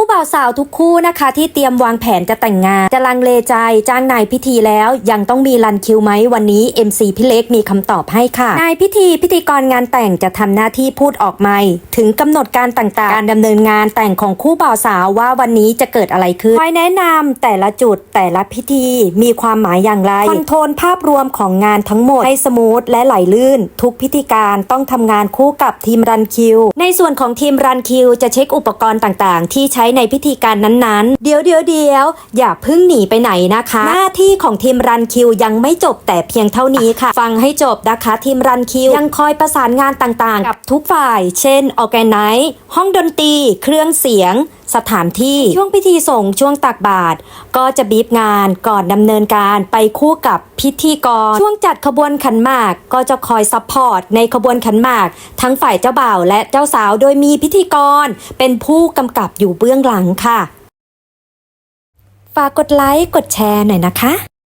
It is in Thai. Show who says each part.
Speaker 1: คู่บ่าวสาวทุกคู่นะคะที่เตรียมวางแผนจะแต่งงาน จะลังเลใจจ้างนายพิธีแล้ว ยังต้องมีรันคิวไหมวันนี้ MC พี่เล็กมีคำตอบให้ค่ะ นายพิธีพิธีกรงานแต่งจะทำหน้าที่พูดออกไม่ถึงกำหนดการต่างๆ การดำเนินงานแต่งของคู่บ่าวสาวว่าวันนี้จะเกิดอะไรขึ้นคอยแนะนำแต่ละจุดแต่ละพิธีมีความหมายอย่างไรคอนโทรลภาพรวมของงานทั้งหมดให้สมูทและไหลลื่น ทุกพิธีการต้องทำงานคู่กับทีมรันคิว ในส่วนของทีมรันคิวจะเช็คอุปกรณ์ต่างๆ ที่ใช้ในพิธีการนั้นๆ เดี๋ยวเดี๋ยวเดี๋ยวอย่าเพิ่งหนีไปไหนนะคะ หน้าที่ของทีมรันคิวยังไม่จบแต่เพียงเท่านี้ค่ะ ฟังให้จบนะคะ ทีมรันคิวยังคอยประสานงานต่างๆ กับทุกฝ่าย เช่นออแกไนซ์ห้องดนตรี เครื่องเสียง สถานที่ช่วงพิธีส่งช่วงตักบาตรก็จะบีบงานก่อนดำเนินการไปคู่กับพิธีกร ช่วงจัดขบวนขันหมากก็จะคอยซัพพอร์ตในขบวนขันหมาก ทั้งฝ่ายเจ้าบ่าวและเจ้าสาวโดยมีพิธีกร เป็นผู้กำกับอยู่เบื้องหลังค่ะ ฝากกดไลค์กดแชร์หน่อยนะคะ